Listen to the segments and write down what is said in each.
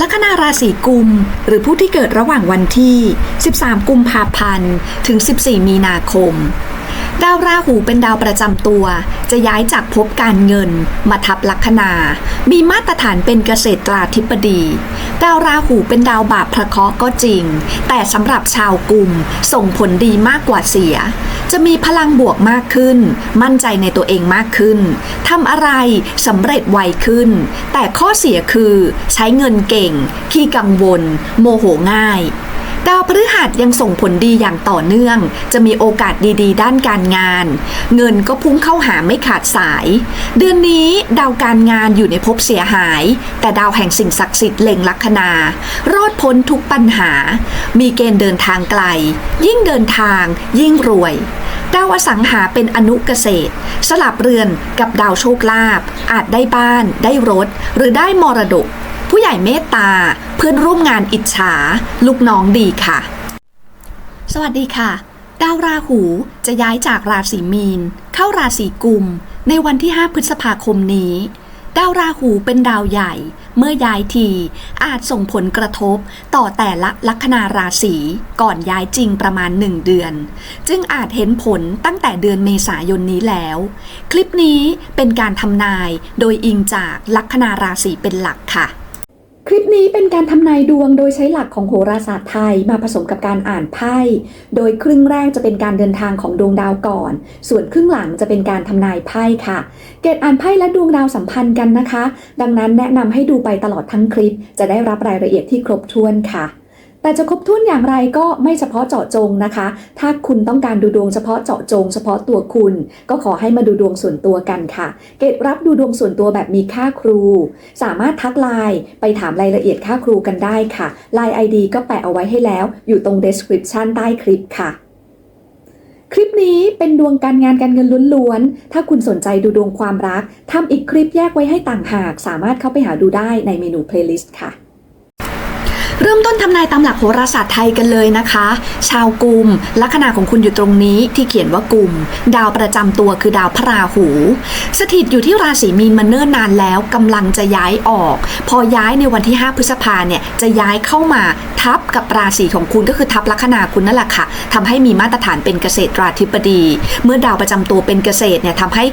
ลัคนาราศีกุม หรือผู้ที่เกิดระหว่างวันที่ 13 กุมภาพันธ์ ถึง 14 มีนาคม ดาวราหูเป็นดาวประจำตัว จะย้ายจากภพการเงิน มาทับลัคนา มีมาตรฐานเป็นเกษตราธิบดี ดาวราหูเป็นดาวบาปพระเคราะห์ก็จริง แต่สำหรับชาวกุมส่งผลดีมากกว่าเสีย จะมีพลังบวกมากขึ้น มั่นใจในตัวเองมากขึ้นทำอะไรสำเร็จไวขึ้น แต่ข้อเสียคือใช้เงินเก่ง ขี้กังวล โมโหง่าย ดาวพฤหัสยังส่งผลดีอย่างต่อเนื่อง จะมีโอกาสดีๆ ด้านการงาน เงินก็พุ่งเข้าหาไม่ขาดสาย เดือนนี้ดาวการงานอยู่ในภพเสียหาย แต่ดาวแห่งสิ่งศักดิ์สิทธิ์เล็งลัคนา รอดพ้นทุกปัญหา มีเกณฑ์เดินทางไกล ยิ่งเดินทาง ยิ่งรวยดาวอสังหาเป็นอนุเกษตร สลับเรือนกับดาวโชคลาภอาจได้บ้าน ได้รถ หรือได้มรดก ผู้ใหญ่เมตตา เพื่อนร่วมงานอิจฉา ลูกน้องดีค่ะ สวัสดีค่ะ ดาวราหูจะย้ายจากราศีมีน เข้าราศีกุม ในวันที่ 5 พฤษภาคมนี้ ดาวราหูเป็นดาวใหญ่ เมื่อย้ายทีอาจส่งผลกระทบต่อแต่ละลัคนาราศีก่อนย้ายจริงประมาณ 1 เดือน จึงอาจเห็นผลตั้งแต่เดือนเมษายนนี้แล้ว คลิปนี้เป็นการทำนายโดยอิงจากลัคนาราศีเป็นหลักค่ะ นี้เป็นการทำนายดวงโดยใช้หลักของโหราศาสตร์ไทยมาผสมกับการอ่านไพ่ โดยครึ่งแรกจะเป็นการเดินทางของดวงดาวก่อน ส่วนครึ่งหลังจะเป็นการทำนายไพ่ค่ะ เกตอ่านไพ่และดวงดาวสัมพันธ์กันนะคะ ดังนั้นแนะนำให้ดูไปตลอดทั้งคลิป จะได้รับรายละเอียดที่ครบถ้วนค่ะ แต่จะครบถ้วนอย่างไรก็ไม่เฉพาะเจาะจงนะคะ ถ้าคุณต้องการดูดวงเฉพาะเจาะจง เฉพาะตัวคุณ ก็ขอให้มาดูดวงส่วนตัวกันค่ะ เกตรับดูดวงส่วนตัวแบบมีค่าครู สามารถทักไลน์ไปถามรายละเอียดค่าครูกันได้ค่ะไลน์ ID ก็แปะเอาไว้ให้แล้ว อยู่ตรง description ใต้คลิปค่ะคลิปนี้เป็นดวงการงานการเงินล้วนๆ ถ้าคุณสนใจดูดวงความรัก ทำอีกคลิปแยกไว้ให้ต่างหาก สามารถเข้าไปหาดูได้ในเมนู playlist ค่ะ เริ่มต้นทำนายตามหลักโหราศาสตร์ไทยกันเลยนะคะ ชาวกุมลัคนาของคุณอยู่ตรงนี้ที่เขียนว่ากุม ดาวประจำตัวคือดาวพระราหู สถิตอยู่ที่ราศีมีนมาเนิ่นนานแล้วกำลังจะย้ายออก พอย้ายในวันที่ 5 พฤษภาเนี่ยจะย้ายเข้ามาทับกับราศีของคุณก็คือทับลัคนาคุณนั่นแหละค่ะทำให้มีมาตรฐานเป็นเกษตราธิบดี เมื่อดาวประจำตัวเป็นเกษตรเนี่ยทำให้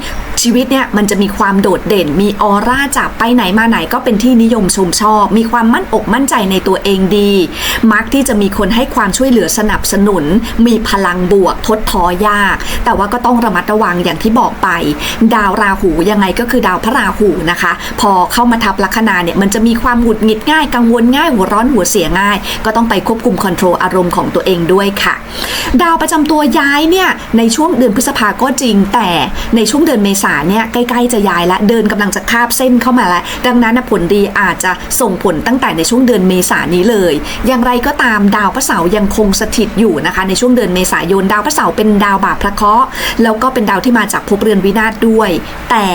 ชีวิตเนี่ยมันจะมีความโดดเด่น มีออร่าจับไปไหนมาไหนก็เป็นที่นิยมชมชอบ มีความมั่นอกมั่นใจในตัวเองดี มักที่จะมีคนให้ความช่วยเหลือสนับสนุน มีพลังบวกทดท้อยาก แต่ว่าก็ต้องระมัดระวังอย่างที่บอกไป ดาวราหูยังไงก็คือดาวพระราหูนะคะ พอเข้ามาทับลัคนาเนี่ยมันจะมีความหงุดหงิดง่ายกังวลง่ายหัวร้อนหัวเสียง่าย ก็ต้องไปควบคุมคอนโทรลอารมณ์ของตัวเองด้วยค่ะ ดาวประจำตัวย้ายเนี่ยในช่วงเดือนพฤษภาก็จริง แต่ในช่วงเดือนเมษาเนี่ยใกล้ๆจะย้ายและเดินกำลังจะคาบเส้นเข้ามาแล้วดังนั้นผลดีอาจจะส่งผลตั้งแต่ในช่วงเดือนเมษานี้เลย อย่างไรก็ตามดาวพระเสาร์ยังคงสถิตอยู่นะคะ ในช่วงเดือนเมษายนดาวพระเสาร์เป็นดาวบาปพระเคราะห์แล้วก็เป็นดาวที่มาจากภพเรือนวินาศด้วย แต่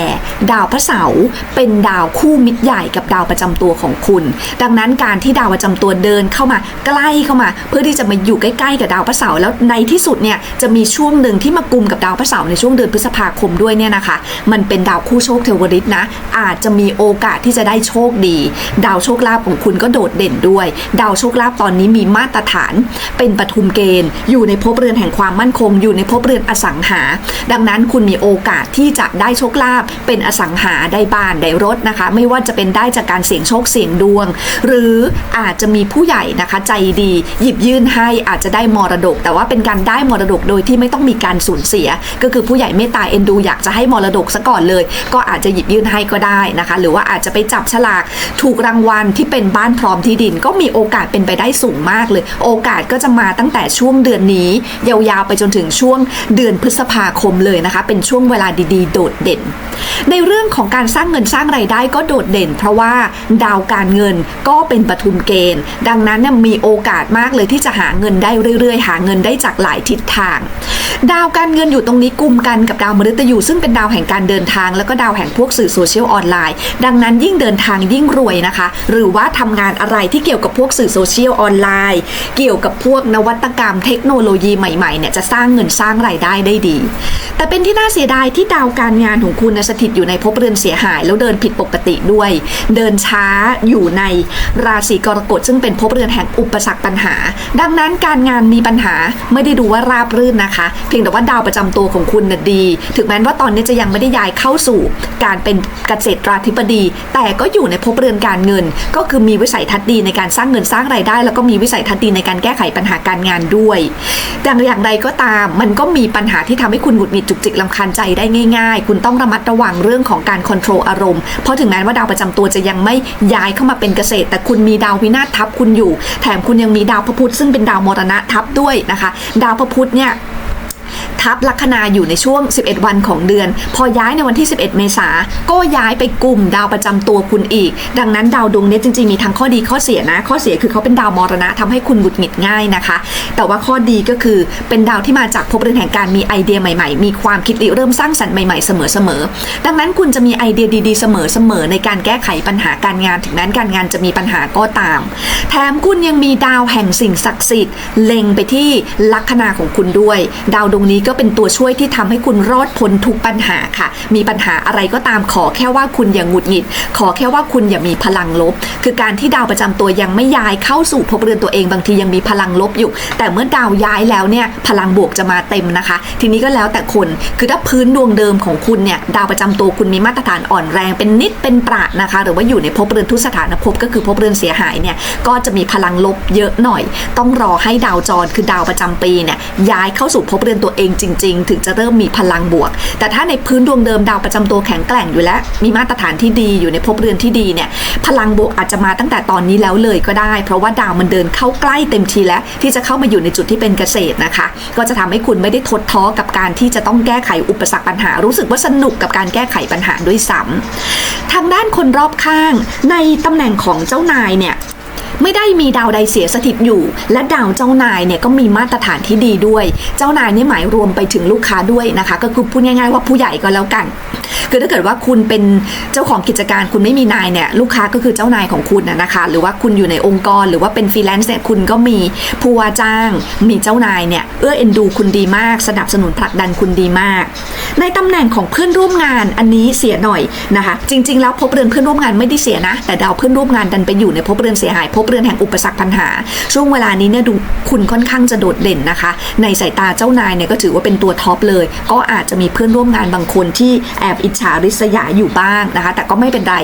ดาวพระเสาร์เป็นดาวคู่มิตรใหญ่กับดาวประจำตัวของคุณ ดังนั้นการที่ดาวประจำตัวเดินเข้ามาใกล้เข้ามา เพื่อที่จะมาอยู่ใกล้ๆกับดาวพระเสาร์แล้วในที่สุดเนี่ยจะมีช่วงหนึ่งที่มากุมกับดาวพระเสาร์ในช่วงเดือนพฤษภาคมด้วยเนี่ยนะคะ มันเป็นดาวคู่โชคเทวริตนะอาจจะมีโอกาสที่จะได้โชคดี ดาวโชคลาภของคุณก็โดดเด่นด้วยดาวโชคลาภตอนนี้มีมาตรฐาน เป็นปฐุมเกณฑ์ อยู่ในภพเรือนแห่งความมั่นคง อยู่ในภพเรือนอสังหา ดังนั้นคุณมีโอกาสที่จะได้โชคลาภเป็นอสังหาได้บ้านได้รถนะคะ ไม่ว่าจะเป็นได้จากการเสี่ยงโชคเสี่ยงดวง หรืออาจจะมีผู้ใหญ่นะคะใจดีหยิบยื่นให้อาจจะได้มรดก แต่ว่าเป็นการได้มรดกโดยที่ไม่ต้องมีการสูญเสีย ก็คือผู้ใหญ่เมตตาเอ็นดูอยากจะให้มรดกซะก่อนเลย ก็อาจจะหยิบยื่นให้ก็ได้นะคะ หรือว่าอาจจะไปจับฉลากถูกรางวัลที่เป็นบ้านพร้อมที่ดินก็มีีโอกาสเป็นไปได้สูงมากเลย โอกาสก็จะมาตั้งแต่ช่วงเดือนนี้ ยาวๆไปจนถึงช่วงเดือนพฤษภาคมเลยนะคะ เป็นช่วงเวลาดีๆ โดดเด่น ในเรื่องของการสร้างเงินสร้างไรายได้ก็โดดเด่น เพราะว่าดาวการเงินก็เป็นปฐุมเกณฑ์ ดังนั้นมีโอกาสมากเลยที่จะหาเงินได้เรื่อยๆ หาเงินได้จากหลายทิศทาง ดาวการเงินอยู่ตรงนี้กลุ่มกันกับดาวมฤตยูซึ่งเป็นดาวแห่งการเดินทาง แล้วก็ดาวแห่งพวกสื่อโซเชียลออนไลน์ ดังนั้นยิ่งเดินทางยิ่งรวยนะคะ หรือว่าทำงานอะไรที่เกี่ยวกับพวกสื่อโซเชียลออนไลน์ เกี่ยวกับพวกนวัตกรรมเทคโนโลยีใหม่ๆเนี่ยจะสร้างเงินสร้างรายได้ได้ดี แต่เป็นที่น่าเสียดายที่ดาวการงานของคุณนะสถิตอยู่ในภพเรือนเสียหาย แล้วเดินผิดปกติด้วย เดินช้าอยู่ในราศีกรกฎซึ่งเป็นภพเรือนแห่งอุปสรรคปัญหา ดังนั้นการงานมีปัญหาไม่ได้ดูว่าราบรื่นนะคะ เพียงแต่ว่าดาวประจำตัวของคุณน่ะดี ถึงแม้ว่าตอนนี้จะยังไม่ได้ย้ายเข้าสู่ การเป็นเกษตราธิบดี แต่ก็อยู่ในภพเรือนการเงิน ก็คือมีวิสัยทัศน์ดีในการสร้างเงินสร้างรายได้ แล้วก็มีวิสัยทัศน์ดีในการแก้ไขปัญหาการงานด้วยแต่อย่างไรก็ตาม มันก็มีปัญหาที่ทำให้คุณหงุดหงิดจุกจิกลำคาญใจได้ง่าย ๆ คุณต้องระมัดระวังเรื่องของการควบคุมอารมณ์ เพราะถึงแม้ว่าดาวประจำตัวจะยังไม่ย้ายเข้ามาเป็นเกษตร แต่คุณมีดาววินาศทับคุณอยู่ แถมคุณยังมีดาวพระพุธซึ่งเป็นดาวมรณะทับด้วยนะคะ ดาวพระพุธเนี่ย ทับลัคนาอยู่ในช่วง 11 วันของเดือน พอย้ายในวันที่ 11 เมษาก็ย้ายไปกลุ่มดาวประจำตัวคุณอีก ดังนั้นดาวดวงนี้จริงๆมีทั้งข้อดีข้อเสียนะ ข้อเสียคือเขาเป็นดาวมรณะทำให้คุณหงุดหงิดง่ายนะคะ แต่ว่าข้อดีก็คือเป็นดาวที่มาจากภพเรือนแห่งการมีไอเดียใหม่ๆ มีความคิดริเริ่มสร้างสรรค์ใหม่ๆเสมอๆดังนั้นคุณจะมีไอเดียดีๆเสมอๆในการแก้ไขปัญหาการงานถึงแม้การงานจะมีปัญหาก็ตาม แถมคุณยังมีดาวแห่งสิ่งศักดิ์สิทธิ์เล็งไปที่ลัคนาของคุณด้วย ดาวดวงนี้ก็เป็นตัวช่วยที่ทำให้คุณรอดพ้นทุกปัญหาค่ะ มีปัญหาอะไรก็ตามขอแค่ว่าคุณอย่างหงุดหงิด ขอแค่ว่าคุณอย่ามีพลังลบ คือการที่ดาวประจำตัวยังไม่ย้ายเข้าสู่ภพเรือนตัวเองบางทียังมีพลังลบอยู่ แต่เมื่อดาวย้ายแล้วเนี่ยพลังบวกจะมาเต็มนะคะ ทีนี้ก็แล้วแต่คนคือถ้าพื้นดวงเดิมของคุณเนี่ยดาวประจำตัวคุณมีมาตรฐานอ่อนแรงเป็นนิดเป็นประนะคะ หรือว่าอยู่ในภพเรือนทุสถานภพก็คือภพเรือนเสียหายเนี่ยก็จะมีพลังลบเยอะหน่อย ต้องรอให้ดาวจรคือดาวประจำปีเนี่ยย้ายเข้าสู่ภพเรือนตัวเองจริง ๆ ถึงจะเริ่มมีพลังบวก แต่ถ้าในพื้นดวงเดิมดาวประจำตัวแข็งแกร่งอยู่แล้ว มีมาตรฐานที่ดีอยู่ในภพเรือนที่ดีเนี่ยพลังบวกอาจจะมาตั้งแต่ตอนนี้แล้วเลยก็ได้ เพราะว่าดาวมันเดินเข้าใกล้เต็มทีแล้ว ที่จะเข้ามาอยู่ในจุดที่เป็นเกษตรนะคะ ก็จะทำให้คุณไม่ได้ทดท้อกับการที่จะต้องแก้ไขอุปสรรคปัญหา รู้สึกว่าสนุกกับการแก้ไขปัญหาด้วยซ้ำทางด้านคนรอบข้าง ในตำแหน่งของเจ้านายเนี่ย ไม่ได้มีดาวใดเสียสถิตอยู่ และดาวเจ้านายเนี่ยก็มีมาตรฐานที่ดีด้วย เจ้านายนี่หมายรวมไปถึงลูกค้าด้วยนะคะ ก็คือพูดง่ายๆว่าผู้ใหญ่ก็แล้วกัน คือถ้าเกิดว่าคุณเป็นเจ้าของกิจการคุณไม่มีนายเนี่ยลูกค้าก็คือเจ้านายของคุณนะคะ หรือว่าคุณอยู่ในองค์กร หรือว่าเป็นฟรีแลนซ์เนี่ยคุณก็มีผู้ว่าจ้าง มีเจ้านายเนี่ยเอื้อเอ็นดูคุณดีมาก สนับสนุนผลักดันคุณดีมาก ในตำแหน่งของเพื่อนร่วมงานอันนี้เสียหน่อยนะคะ จริง ๆ แล้วพบเรือนเพื่อนร่วมงานไม่ได้เสียนะ แต่ดาวเพื่อนร่วมงานดันไปอยู่ในภพเรือนเสียหายภพเรือนแห่งอุปสรรคปัญหา ช่วงเวลานี้เนี่ยดูคุณค่อนข้างจะโดดเด่นนะคะ ในสายตาเจ้านายเนี่ยก็ถือว่าเป็นตัวท็อปเลย ก็อาจจะมีเพื่อนร่วมงานบางคนที่แอบอิจฉาริษยาอยู่บ้างนะคะ แต่ก็ไม่เป็นไร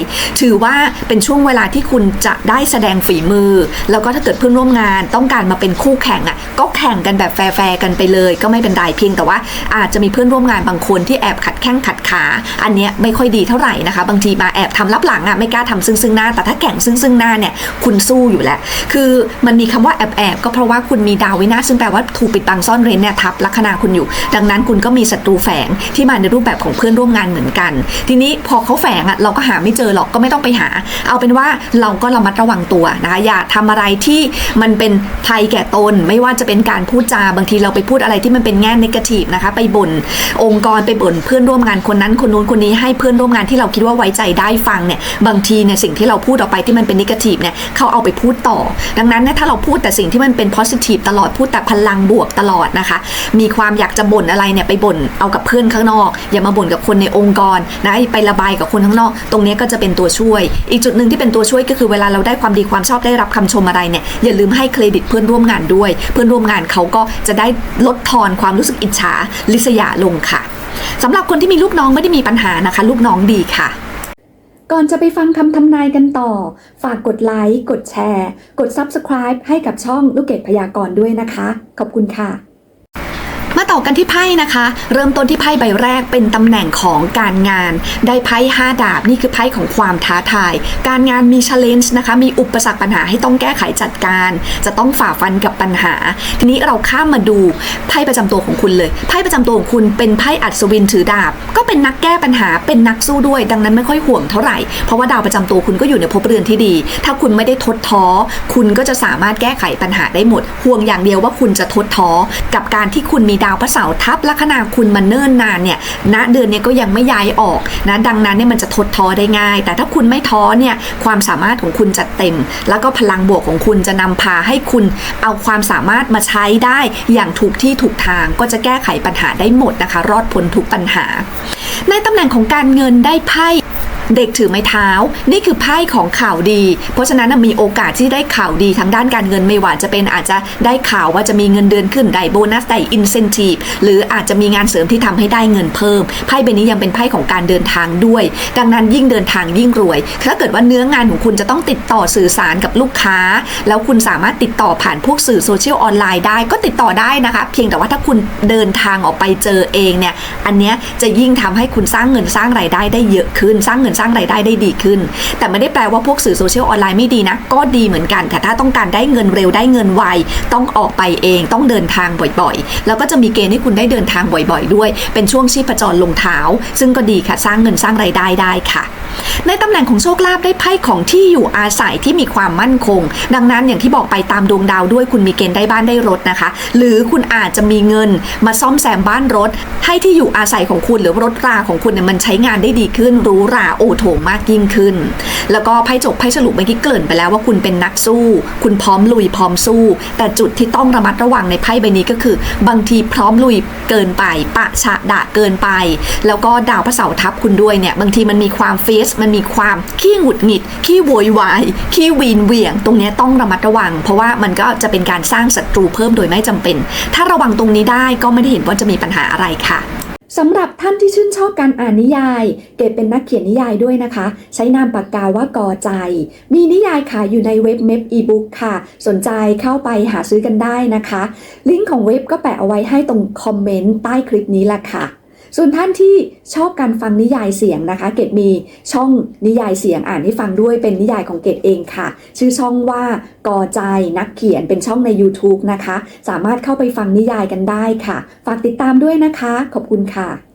ถือว่าเป็นช่วงเวลาที่คุณจะได้แสดงฝีมือ แล้วก็ถ้าเกิดเพื่อนร่วมงานต้องการมาเป็นคู่แข่งอะก็แข่งกันแบบแฟร์ๆกันไปเลย ก็ไม่เป็นไรเพียงแต่ว่าอาจจะมีเพื่อนร่วมงานบางคนที่แอบขัดแข้งขัดขา อันเนี้ยไม่ค่อยดีเท่าไหร่นะคะ บางทีมาแอบทำลับหลังอะไม่กล้าทำซึ่งซึ่งหน้า แต่ถ้าแข่งซึ่งซึ่งหน้าเนี่ยคุณสู้อยู่แล้ว คือมันมีคำว่าแอบแอบก็เพราะว่าคุณมีดาววินาศซึ่งแปลว่าถูกปิดบังซ่อนเร้นเนี่ยทับลัคนาคุณอยู่ ดังนั้นคุณก็มีศัตรูแฝงที่มาในรูปแบบของเพื่อนร่วมงานเหมือนกัน ทีนี้พอเขาแฝงอะเราก็หาไม่เจอหรอกก็ไม่ต้องไปหา เอาเป็นว่าเราก็ระมัดระวังตัวนะคะอย่าทำอะไรที่มันเป็นภัยแก่ตน ไม่ว่าจะเป็นการพูดจาบางทีเราไปพูดอะไรที่มันเป็นแง่นกทีฟนะคะไปบ่นองค์กรไปบ่นเพื่อนร่วมงานคนนั้นคนนู้นคนนี้ให้เพื่อนร่วมงานที่เราคิดว่าไว้ใจได้ฟังเนี่ยบางทีเนี่ยสิ่งที่เราพูดออกไปที่มันเป็นนิเกทีฟเนี่ยเขาเอาไปพูดต่อ ดังนั้นเนี่ยถ้าเราพูดแต่สิ่งที่มันเป็น positive ตลอดพูดแต่พลังบวกตลอดนะคะ มีความอยากจะบ่นอะไรเนี่ยไปบ่นเอากับเพื่อนข้างนอก อย่ามาบ่นกับคนในองค์กรนะไประบายกับคนข้างนอก ตรงนี้ก็จะเป็นตัวช่วย อีกจุดหนึ่งที่เป็นตัวช่วยก็คือเวลาเราได้ความดีความชอบได้รับคำชมอะไรเนี่ยอย่าลืมให้เครดิตเพื่อนร่วมงานด้วย เพื่อนร่วมงานเขาก็จะได้ลดทอนความรู้สึกอิจฉาลิษยาลงค่ะสำหรับคนที่มีลูกน้องไม่ได้มีปัญหานะคะ ลูกน้องดีค่ะ ก่อนจะไปฟังคำทำนายกันต่อ ฝากกดไลค์ กดแชร์ กด Subscribe ให้กับช่องลูกเกดพยากรณ์ด้วยนะคะ ขอบคุณค่ะ มาต่อกันที่ไพ่นะคะ เริ่มต้นที่ไพ่ใบแรกเป็นตำแหน่งของการงาน ได้ไพ่5ดาบนี่คือไพ่ของความท้าทาย การงานมี challenge นะคะ มีอุปสรรคปัญหาให้ต้องแก้ไขจัดการ จะต้องฝ่าฟันกับปัญหา ทีนี้เราข้ามมาดูไพ่ประจำตัวของคุณเลยไพ่ประจำตัวของคุณเป็นไพ่อัศวินถือดาบ ก็เป็นนักแก้ปัญหาเป็นนักสู้ด้วย ดังนั้นไม่ค่อยห่วงเท่าไหร่เพราะว่าดาวประจำตัวคุณก็อยู่ในภพเรือนที่ดี ถ้าคุณไม่ได้ทดท้อคุณก็จะสามารถแก้ไขปัญหาได้หมดห่วงอย่างเดียวว่าคุณจะทดท้อกับการที่คุณมีดาวพระเสาทับลัคนาคุณมาเนิ่นนานเนี่ยณเดือนเนี้ก็ยังไม่ย้ายออกนะดังนั้นเนี่ยมันจะทดท้อได้ง่าย แต่ถ้าคุณไม่ท้อเนี่ยความสามารถของคุณจะเต็ม แล้วก็พลังบวกของคุณจะนำพาให้คุณเอาความสามารถมาใช้ได้อย่างถูกที่ถูกทางก็จะแก้ไขปัญหาได้หมดนะคะ รอดพ้นทุกปัญหา ในตำแหน่งของการเงินได้ไพ่ เด็กถือไม้เท้า นี่คือไพ่ของข่าวดี เพราะฉะนั้นนะมีโอกาสที่ได้ข่าวดีทางด้านการเงินไม่ว่าจะเป็นอาจจะได้ข่าวว่าจะมีเงินเดือนขึ้นได้โบนัสได้อินเซนティブหรืออาจจะมีงานเสริมที่ทำให้ได้เงินเพิ่ม ไพ่ใบนี้ยังเป็นไพ่ของการเดินทางด้วย ดังนั้นยิ่งเดินทางยิ่งรวย ถ้าเกิดว่าเนื้องานของคุณจะต้องติดต่อสื่อสารกับลูกค้า แล้วคุณสามารถติดต่อผ่านพวกสื่อโซเชียลออนไลน์ได้ก็ติดต่อได้นะคะ เพียงแต่ว่าถ้าคุณเดินทางออกไปเจอเองเนี่ย อันเนี้ยจะยิ่งทำให้คุณสร้างเงินสร้างรายได้ได้เยอะขึ้น สร้างเงิน นสร้างรายได้ได้ดีขึ้น แต่ไม่ได้แปลว่าพวกสื่อโซเชียลออนไลน์ไม่ดีนะ ก็ดีเหมือนกัน แต่ถ้าต้องการได้เงินเร็วได้เงินไว ต้องออกไปเองต้องเดินทางบ่อยๆ แล้วก็จะมีเกณฑ์ให้คุณได้เดินทางบ่อยๆ ด้วย เป็นช่วงชีพจรลงเท้า ซึ่งก็ดีค่ะสร้างเงินสร้างรายได้ได้ค่ะ ในตำแหน่งของโชคลาภได้ไพ่ของที่อยู่อาศัยที่มีความมั่นคง ดังนั้นอย่างที่บอกไปตามดวงดาวด้วยคุณมีเกณฑ์ได้บ้านได้รถนะคะ หรือคุณอาจจะมีเงินมาซ่อมแซมบ้านรถ ให้ที่อยู่อาศัยของคุณหรือรถราของคุณเนี่ยมันใช้งานได้ดีขึ้นหรู้ราโอโถงมากยิ่งขึ้น แล้วก็ไพ่จบไพ่ฉลุเมื่อกี้เกริ่นไปแล้วว่าคุณเป็นนักสู้ คุณพร้อมลุยพร้อมสู้ แต่จุดที่ต้องระมัดระวังในไพ่ใบนี้ก็คือ บางทีพร้อมลุยเกินไป ปะฉะดะเกินไป แล้วก็ดาวพระเสาร์ทับคุณด้วยเนี่ยบางทีมันมีความเฟสมันมีความขี้หงุดหงิด ขี้โวยวาย ขี้วีนเหวี่ยง ตรงนี้ต้องระมัดระวัง เพราะว่ามันก็จะเป็นการสร้างศัตรูเพิ่มโดยไม่จำเป็น ถ้าระวังตรงนี้ได้ก็ไม่ได้เห็นว่าจะมีปัญหาอะไรค่ะสำหรับท่านที่ชื่นชอบการอ่านนิยาย เกดเป็นนักเขียนนิยายด้วยนะคะ ใช้นามปากกาว่ากอใจ มีนิยายขายอยู่ในเว็บเม p อีบุ๊กค่ะ สนใจเข้าไปหาซื้อกันได้นะคะ ลิงก์ของเว็บก็แปะเอาไว้ให้ตรงคอมเมนต์ใต้คลิปนี้แหละค่ะ ส่วนท่านที่ชอบการฟังนิยายเสียงนะคะ เกดมีช่องนิยายเสียงอ่านให้ฟังด้วยเป็นนิยายของเกดเองค่ะ ชื่อช่องว่ากอใจนักเขียนเป็นช่องใน YouTube นะคะ สามารถเข้าไปฟังนิยายกันได้ค่ะ ฝากติดตามด้วยนะคะ ขอบคุณค่ะ